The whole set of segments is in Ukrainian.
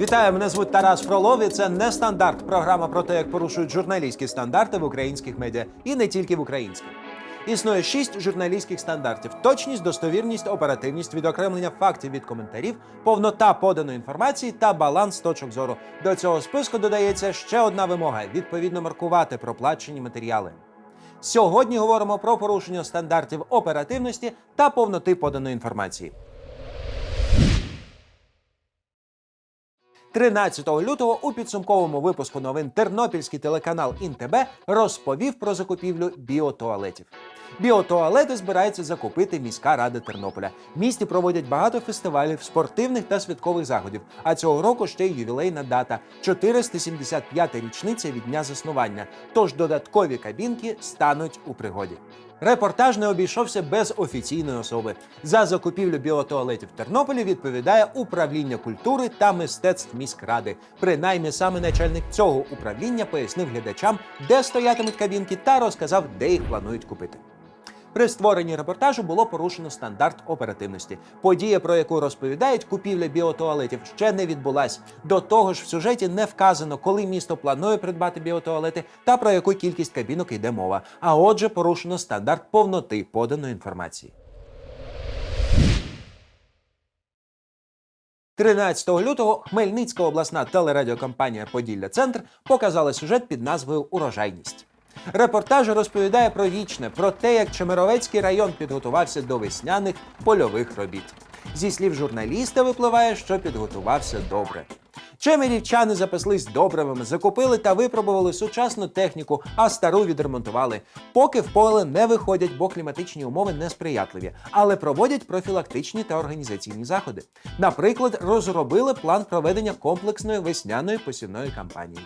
Вітаю, мене звуть Тарас Фролов. і Це не стандарт. Програма про те, як порушують журналістські стандарти в українських медіа, і не тільки в українських. Існує шість журналістських стандартів: точність, достовірність, оперативність, відокремлення фактів від коментарів, повнота поданої інформації та баланс точок зору. До цього списку додається ще одна вимога: відповідно маркувати проплачені матеріали. Сьогодні говоримо про порушення стандартів оперативності та повноти поданої інформації. 13 лютого у підсумковому випуску новин Тернопільський телеканал ІНТБ розповів про закупівлю біотуалетів. Біотуалети збирається закупити міська рада Тернополя. В місті проводять багато фестивалів, спортивних та святкових заходів. А цього року ще й ювілейна дата 475-та річниця від дня заснування. Тож додаткові кабінки стануть у пригоді. Репортаж не обійшовся без офіційної особи. За закупівлю біотуалетів Тернополі відповідає управління культури та мистецтв міськради. Принаймні саме начальник цього управління пояснив глядачам, де стоятимуть кабінки, та розказав, де їх планують купити. При створенні репортажу було порушено стандарт оперативності. Подія, про яку розповідають, купівля біотуалетів ще не відбулась. До того ж, в сюжеті не вказано, коли місто планує придбати біотуалети та про яку кількість кабінок йде мова. А отже, порушено стандарт повноти поданої інформації. 13 лютого Хмельницька обласна телерадіокомпанія Поділля Центр показала сюжет під назвою Урожайність. Репортаж розповідає про вічне, про те, як Чемеровецький район підготувався до весняних польових робіт. Зі слів журналіста випливає, що підготувався добре. Чемерівчани запаслись добривами, закупили та випробували сучасну техніку, а стару відремонтували. Поки в поле не виходять, бо кліматичні умови несприятливі, але проводять профілактичні та організаційні заходи. Наприклад, розробили план проведення комплексної весняної посівної кампанії.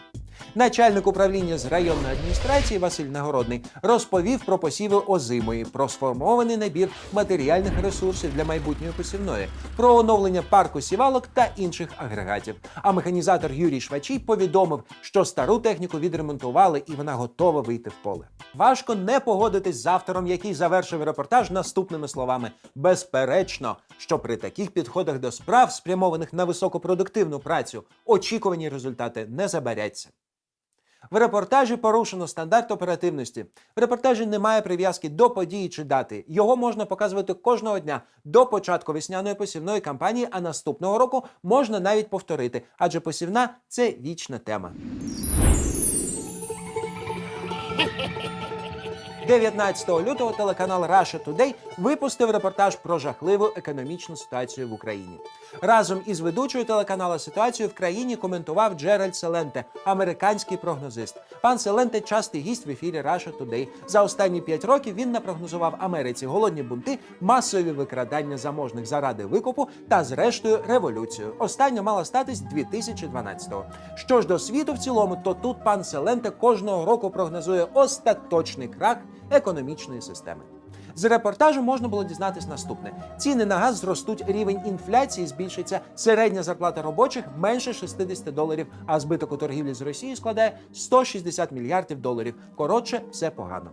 Начальник управління з районної адміністрації Василь Нагородний розповів про посіви озимої, про сформований набір матеріальних ресурсів для майбутньої посівної, про оновлення парку сівалок та інших агрегатів. А механізатор Юрій Швачій повідомив, що стару техніку відремонтували і вона готова вийти в поле. Важко не погодитись з автором, який завершив репортаж наступними словами: безперечно, що при таких підходах до справ, спрямованих на високопродуктивну працю, очікувані результати не забаряться. В репортажі порушено стандарт оперативності. В репортажі немає прив'язки до події чи дати. Його можна показувати кожного дня до початку весняної посівної кампанії, а наступного року можна навіть повторити, адже посівна це вічна тема. 19 лютого телеканал Russia Today випустив репортаж про жахливу економічну ситуацію в Україні. Разом із ведучою телеканала ситуацію в країні коментував Джеральд Селенте, американський прогнозист. Пан Селенте частий гість в ефірі Russia Today. За останні п'ять років він напрогнозував Америці голодні бунти, масові викрадання заможних заради викупу та, зрештою, революцію. Остання мала статись 2012-го. Що ж до світу в цілому, то тут пан Селенте кожного року прогнозує остаточний крах економічної системи. З репортажу можна було дізнатись наступне: ціни на газ зростуть, рівень інфляції збільшиться, середня зарплата робочих менше 60 доларів, а збиток у торгівлі з Росією складає 160 мільярдів доларів. Коротше, все погано.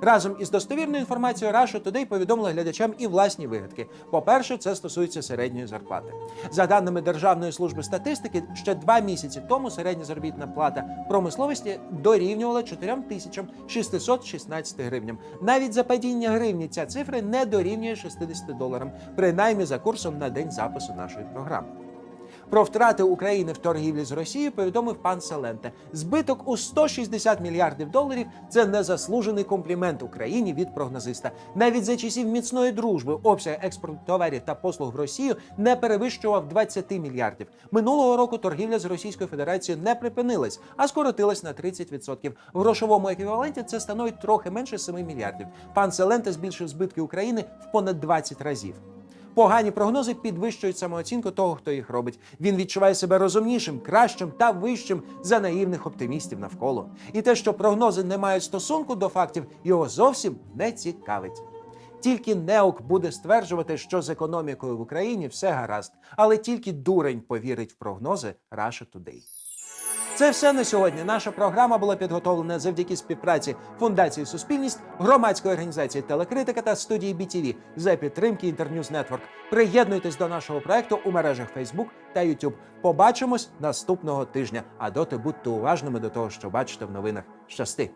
Разом із достовірною інформацією Russia Today повідомили глядачам і власні вигадки. По-перше, це стосується середньої зарплати. За даними Державної служби статистики, ще два місяці тому середня заробітна плата промисловості дорівнювала 4 тисячам 616 гривням. Навіть за падіння гривні ця цифра не дорівнює 60 доларам, принаймні за курсом на день запису нашої програми. Про втрати України в торгівлі з Росією повідомив пан Селенте. Збиток у 160 мільярдів доларів це незаслужений комплімент Україні від прогнозиста. Навіть за часів міцної дружби обсяг експорту товарів та послуг в Росію не перевищував 20 мільярдів. Минулого року торгівля з Російською Федерацією не припинилась, а скоротилась на 30%. В грошовому еквіваленті це становить трохи менше 7 мільярдів. Пан Селенте збільшив збитки України в понад 20 разів. Погані прогнози підвищують самооцінку того, хто їх робить. Він відчуває себе розумнішим, кращим та вищим за наївних оптимістів навколо. І те, що прогнози не мають стосунку до фактів, його зовсім не цікавить. Тільки неук буде стверджувати, що з економікою в Україні все гаразд, але тільки дурень повірить в прогнози Russia Today. Це все на сьогодні. Наша програма була підготовлена завдяки співпраці Фундації Суспільність, громадської організації Телекритика та студії BTV за підтримки Інтерньюз Нетворк. Приєднуйтесь до нашого проекту у мережах Facebook та YouTube. Побачимось наступного тижня. А доти будьте уважними до того, що бачите в новинах. Щасти!